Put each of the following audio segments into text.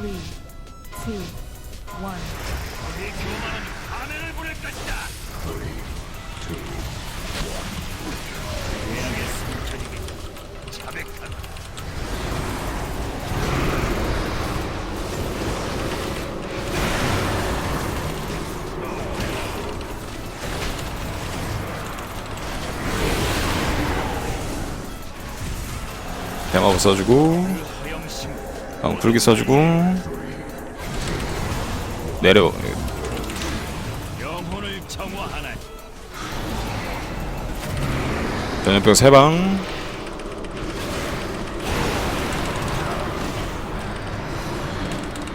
three, two, one. 이 교만은 하늘을 부를 것이다. 대학의 승천이기 자백하다. 대마법 써주고 방 불기 써주고. 내려. 전염병 세방.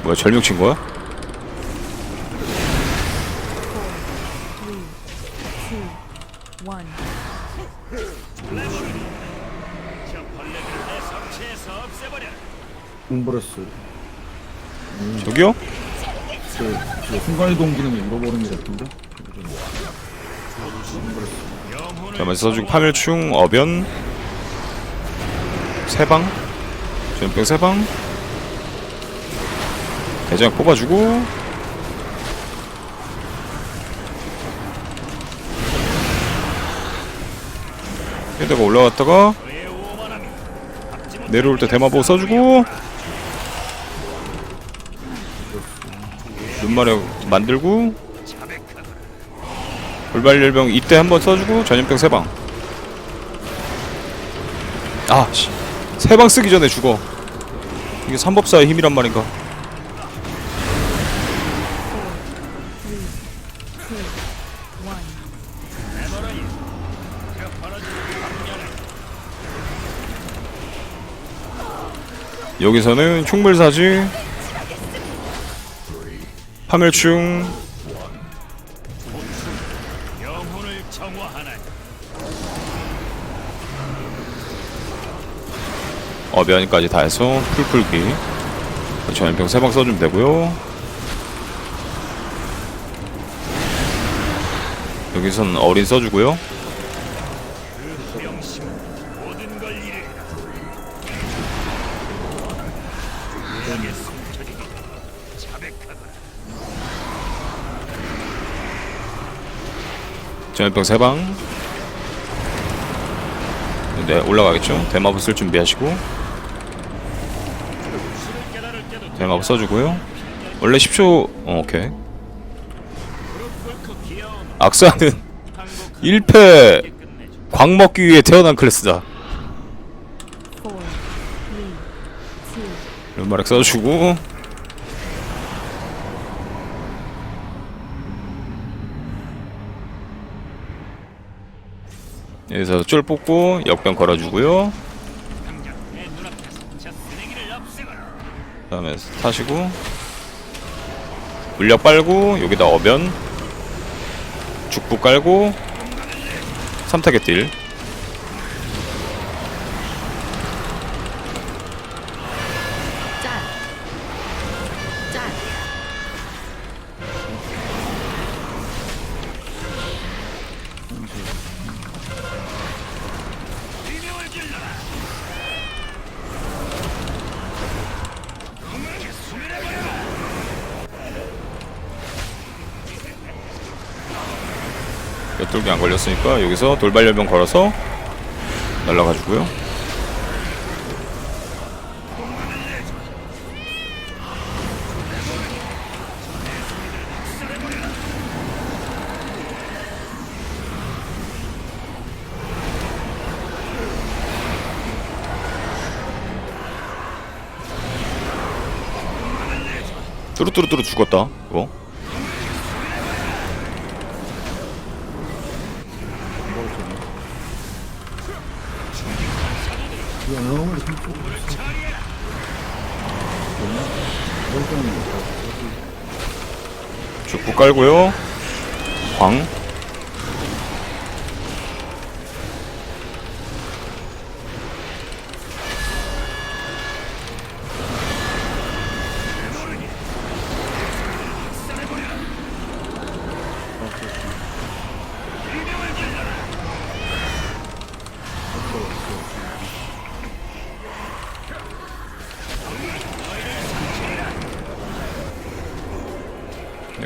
뭐야 절명 친 거야? 공브레스. 저기요? 그, 그 순간이동 기능이 잃어버린 것 같은데? 영혼을 잠깐만 써주고 파멸충 어변. 세방. 전염병 세방. 대장 뽑아주고. 헤드가 못 내려올 때 대마보 써주고 눈마력 만들고. 돌발열병 이때 한번 써주고 전염병 세방 아 씨 세방 쓰기 전에 죽어 이게 삼법사의 힘이란 말인가. 여기서는 총물사지 파멸충. 영혼을 정화하나 어변까지 다 해서 풀풀기. 전염병 세방 써주면 되고요. 여기서는 어린 써주고요 전염병 세방. 네 올라가겠죠. 대마법 쓸 준비하시고. 대마법 써주고요. 원래 10초 어, 오케이. 악사는 한국 1패 끝내줘. 광 먹기 위해 태어난 클래스다. 룸마렉 써주고 여기서 쫄 뽑고 역병 걸어주고요 없애거라. 다음에 타시고 물약 빨고 여기다 어변 죽부 깔고 삼타겟 딜 엿돌기 안 걸렸으니까 여기서 돌발 열병 걸어서 날라가지고요. 뚜루뚜루뚜루 죽었다 이거 죽부 깔고요 광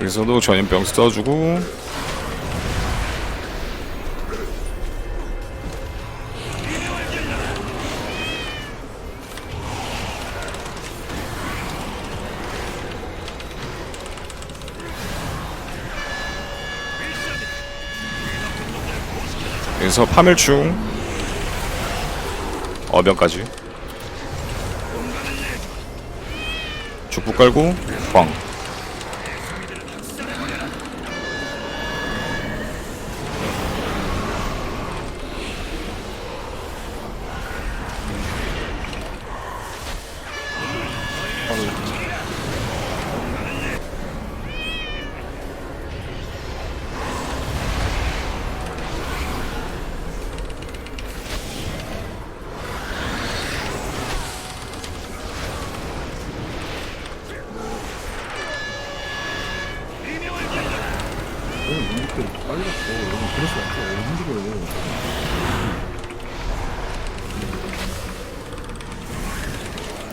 여기서도 전염병 써주고 여기서 파멸충 어병까지 죽부 깔고 광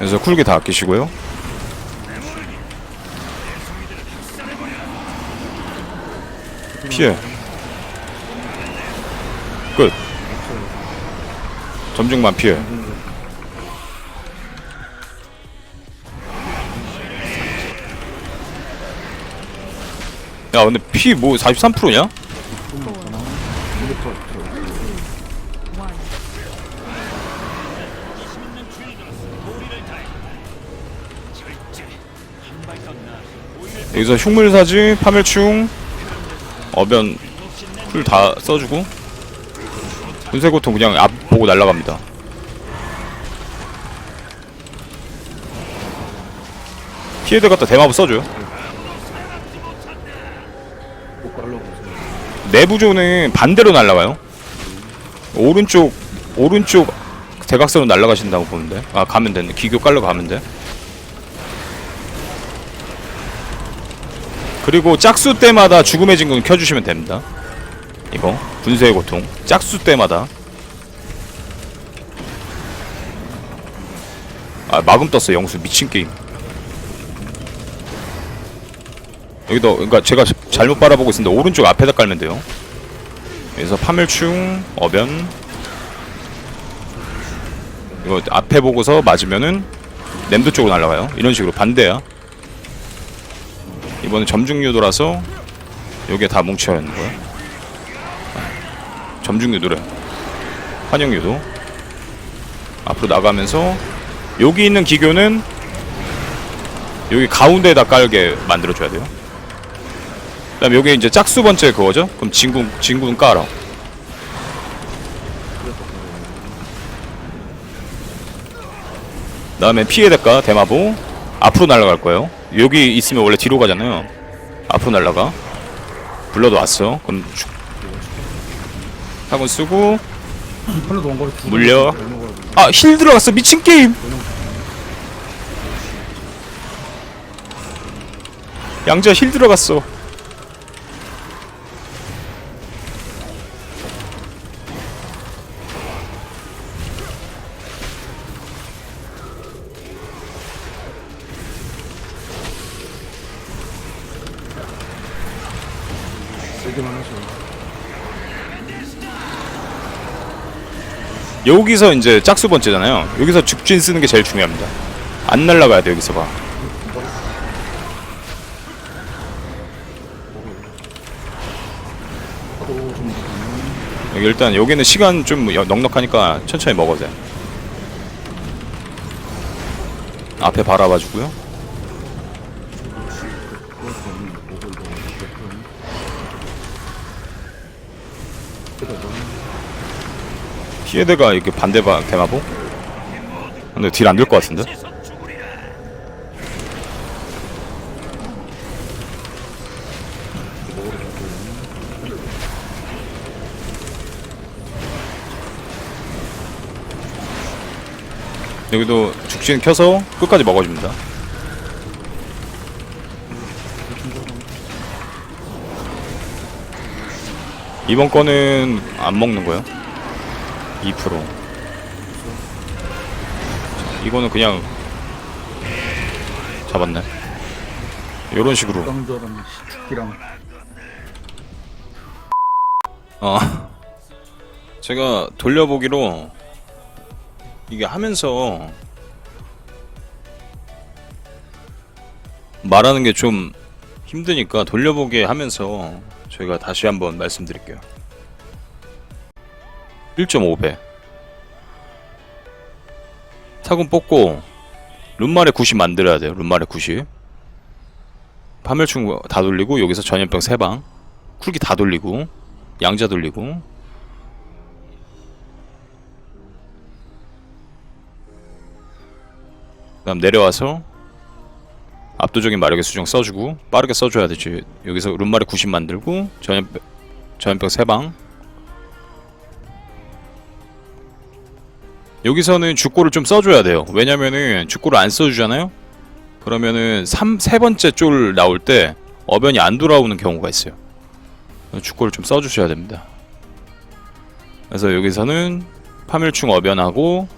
그래서 쿨기 다 아끼시고요. 피해. 끝. 점중만 피해. 야 근데 피 뭐 43%냐? 여기서 흉물사지 파멸충 어변 쿨 다 써주고 분쇄고통 그냥 앞 보고 날아갑니다. 피해드 갖다 대마부 써줘요. 내부조는 반대로 날아가요. 오른쪽 오른쪽 대각선으로 날아가신다고 보는데. 아 가면 되네. 기교 깔러 가면 돼 그리고 짝수 때마다 죽음의 진군 켜주시면 됩니다. 이거 분쇄의 고통. 짝수 때마다. 아 마금 떴어 영수. 미친 게임. 여기도 그러니까 제가 잘못 바라보고 있습니다. 오른쪽 앞에다 깔면 돼요. 여기서 파멸충 어변. 이거 앞에 보고서 맞으면은 램도 쪽으로 날아가요. 이런 식으로 반대야 이번엔 점중유도라서 여기에 다 뭉쳐야 하는 거야. 점중유도래. 환영유도. 앞으로 나가면서 여기 있는 기교는 여기 가운데에다 깔게 만들어줘야 돼요. 그 다음 여기 이제 짝수 번째 그거죠? 그럼 진군, 진군 깔아. 다음에 피해 대가 대마보 앞으로 날아갈 거예요 여기 있으면 원래 뒤로 가잖아요. 앞으로 날아가. 불러도 왔어. 그럼 쭉 타고 쓰고 물려. 번 넘어가지고. 아 힐 들어갔어. 미친 게임. 양자 힐 들어갔어 세게만 하셔. 여기서 이제 짝수 번째잖아요. 여기서 죽진 쓰는 게 제일 중요합니다. 안 날라가야 돼 여기서 봐 일단 여기는 시간 좀 여- 넉넉하니까 천천히 먹어도 돼. 앞에 바라봐주고요 피해대가 이렇게 반대 바, 대마보? 근데 딜 안 될 것 같은데? 여기도 죽진 켜서 끝까지 먹어줍니다 이번 거는 안 먹는 거예요? 2% 이거는 그냥 잡았네. 이런 식으로. 죽기랑. 어. 제가 돌려보기로 이게 하면서 말하는 게 좀 힘드니까 돌려보기 하면서 저희가 다시 한번 말씀드릴게요. 1.5배. 타군 뽑고 룬말에 90 만들어야 돼요. 룬말에 90 파멸충 다 돌리고 여기서 전염병 3방. 쿨기 다 돌리고 양자 돌리고. 그다음 내려와서 압도적인 마력의 수정 써주고 빠르게 써줘야 되지. 여기서 룬말에 90 만들고 전염병 전염병 3방. 여기서는 죽고를 좀 써줘야 돼요. 왜냐면은 죽고를 안 써주잖아요? 그러면은 3, 세 번째 쫄 나올 때 어변이 안 돌아오는 경우가 있어요. 죽고를 좀 써주셔야 됩니다. 그래서 여기서는 파멸충 어변하고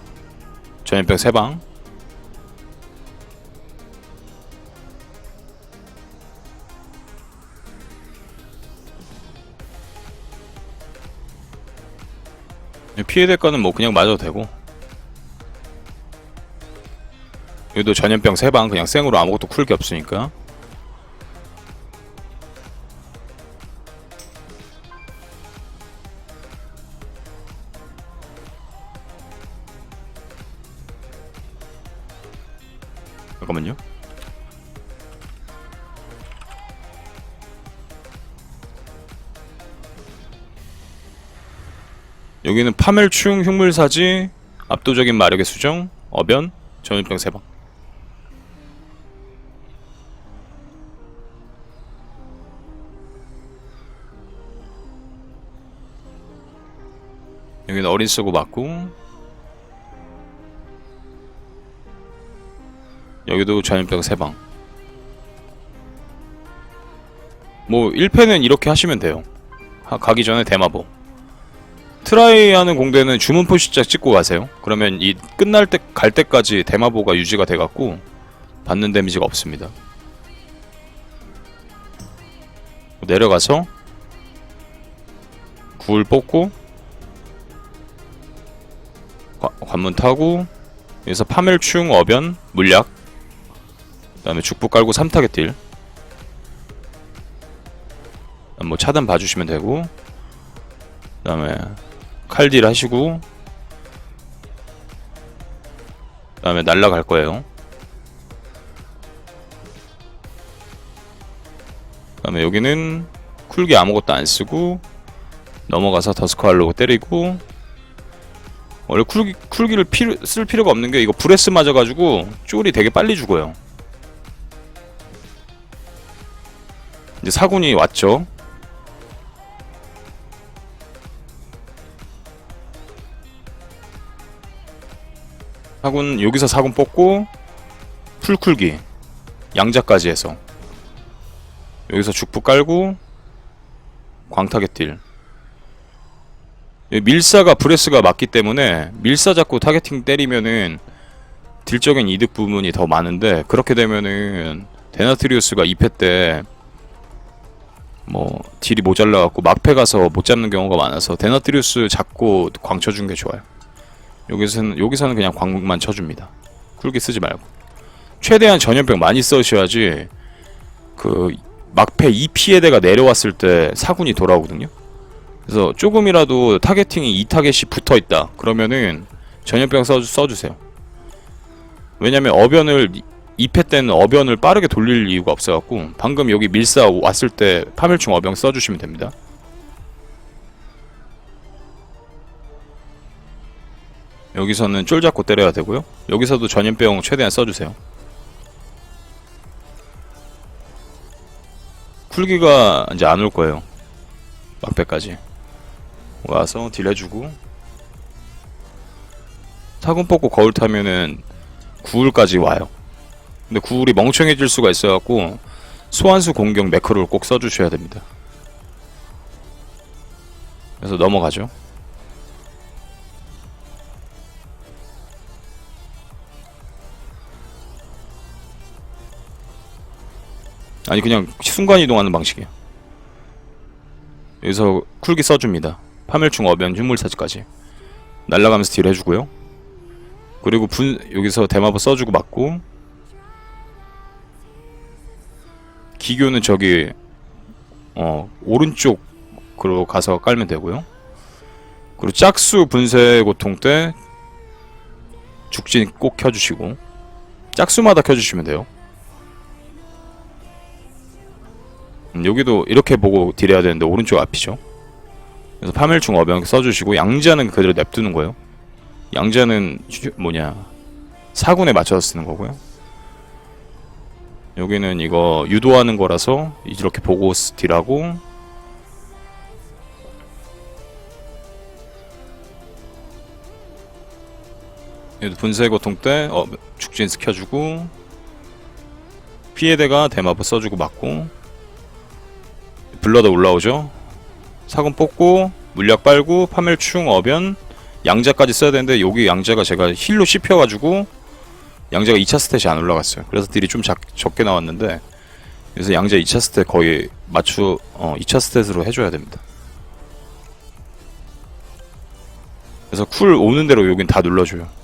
전염병 3방 피해 대가는 뭐 그냥 맞아도 되고. 여기도 전염병 3방 그냥 생으로 아무것도 쿨 게 없으니까. 잠깐만요 여기는 파멸충 흉물사지 압도적인 마력의 수정 어변 전염병 3방. 여기는 어린 쓰고 맞고 여기도 전염병 3방. 뭐 1패는 이렇게 하시면 돼요. 하- 가기 전에 대마보 트라이 하는 공대는 주문 표시자 찍고 가세요 그러면 이 끝날 때 갈 때까지 대마보가 유지가 돼갖고 받는 데미지가 없습니다 내려가서 굴 뽑고 관- 관문 타고 여기서 파멸충 어변 물약 그 다음에 죽부 깔고 3타겟 딜. 뭐 차단 봐주시면 되고 그 다음에 칼딜 하시고 그 다음에 날라갈 거예요. 그 다음에 여기는 쿨기 아무것도 안 쓰고 넘어가서 더스크할로고 때리고 원래 쿨기, 쿨기를 필요, 쓸 필요가 없는 게 이거 브레스 맞아가지고 쫄이 되게 빨리 죽어요. 이제 사군이 왔죠 사군 여기서 사군 뽑고 풀쿨기 양자까지 해서 여기서 죽부 깔고 광타겟 딜 밀사가 브레스가 맞기 때문에 밀사 잡고 타겟팅 때리면은 딜적인 이득 부분이 더 많은데 그렇게 되면은 데나트리우스가 2패 때 뭐 딜이 모자라갖고 막패 가서 못 잡는 경우가 많아서 데나트리우스 잡고 광 쳐준 게 좋아요. 여기서는 여기서는 그냥 광만 쳐줍니다. 쿨기 쓰지 말고 최대한 전염병 많이 써셔야지 그 막패 2피해대가 내려왔을 때 사군이 돌아오거든요. 그래서 조금이라도 타겟팅이 2타겟이 붙어 있다. 그러면은 전염병 써, 써주세요. 왜냐면 어변을 2패 때는 어변을 빠르게 돌릴 이유가 없어갖고 방금 여기 밀사 왔을 때 파멸충 어병 써주시면 됩니다. 여기서는 쫄 잡고 때려야 되고요. 여기서도 전염병 최대한 써주세요. 쿨기가 이제 안 올 거예요. 막배까지 와서 딜 해주고 타군 뽑고 거울 타면은 구울까지 와요. 근데 구울이 멍청해질 수가 있어갖고 소환수 공격 매크로를 꼭 써주셔야 됩니다. 그래서 넘어가죠. 아니 그냥 순간 이동하는 방식이야. 여기서 쿨기 써줍니다. 파멸충 어변 흉물사지까지 날라가면서 딜 해주고요. 그리고 분 여기서 대마법 써주고 맞고 기교는 저기 어 오른쪽으로 가서 깔면 되고요. 그리고 짝수 분쇄 고통 때 죽진 꼭 켜주시고 짝수마다 켜주시면 돼요. 여기도 이렇게 보고 딜해야 되는데 오른쪽 앞이죠. 그래서 파멸충 어병 써주시고 양자는 그대로 냅두는 거예요. 양자는 휴- 뭐냐 사군에 맞춰서 쓰는 거고요. 여기는 이거 유도하는 거라서 이렇게 보고 쓰- 딜하고 분쇄 고통 때 어, 죽진 시켜주고 피해대가 대마법 써주고 맞고 블러드 올라오죠 사군 뽑고 물약 빨고 파멸충 어변 양자까지 써야 되는데 여기 양자가 제가 힐로 씹혀가지고 양자가 2차 스탯이 안 올라갔어요 그래서 딜이 좀 작, 적게 나왔는데 그래서 양자 2차 스탯 거의 맞추 어 2차 스탯으로 해줘야 됩니다 그래서 쿨 오는 대로 여긴 다 눌러줘요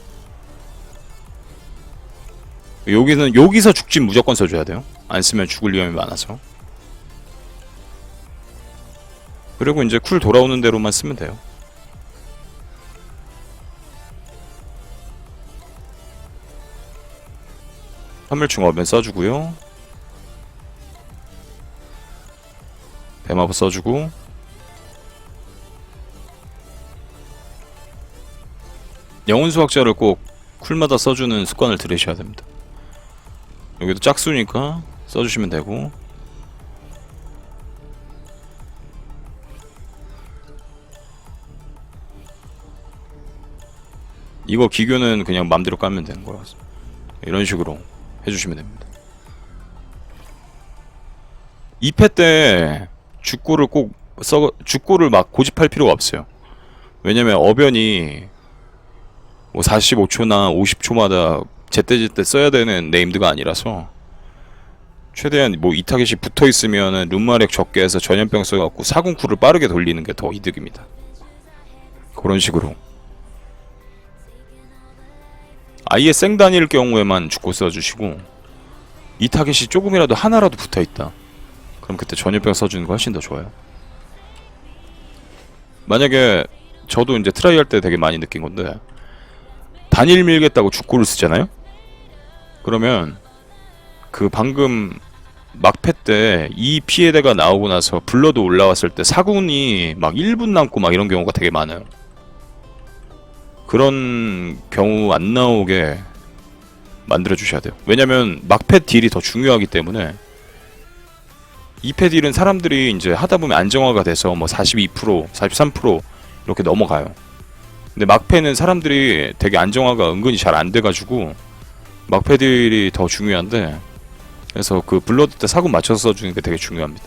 여기는 여기서 죽진 무조건 써줘야 돼요. 안 쓰면 죽을 위험이 많아서. 그리고 이제 쿨 돌아오는 대로만 쓰면 돼요. 어변 써주고요. 대마법 써주고 영혼 수학자를 꼭 쿨마다 써주는 습관을 들이셔야 됩니다. 여기도 짝수니까 써주시면 되고 이거 기교는 그냥 맘대로 깔면 되는 거라서 이런 식으로 해주시면 됩니다. 2패 때 죽고를 꼭 써, 죽고를 막 고집할 필요가 없어요. 왜냐면 어변이 뭐 45초나 50초마다 제때제때 써야 되는 네임드가 아니라서 최대한 뭐 이 타겟이 붙어 있으면은 룸마력 적게 해서 전염병 써갖고 사군쿨을 빠르게 돌리는 게 더 이득입니다. 그런 식으로 아예 생단일 경우에만 죽고 써주시고 이 타겟이 조금이라도 하나라도 붙어 있다. 그럼 그때 전염병 써주는 거 훨씬 더 좋아요. 만약에 저도 이제 트라이 할 때 되게 많이 느낀 건데 단일 밀겠다고 죽고를 쓰잖아요. 그러면 그 방금 막패 때 이 피해대가 나오고 나서 블러드 올라왔을 때 사군이 막 1분 남고 막 이런 경우가 되게 많아요. 그런 경우 안 나오게 만들어 주셔야 돼요. 왜냐면 막패 딜이 더 중요하기 때문에 2패 딜은 사람들이 이제 하다 보면 안정화가 돼서 뭐 42%, 43% 이렇게 넘어가요. 근데 막패는 사람들이 되게 안정화가 은근히 잘 안 돼가지고 막패 딜이 더 중요한데 그래서 그 블러드 때 사군 맞춰서 써주는 게 되게 중요합니다.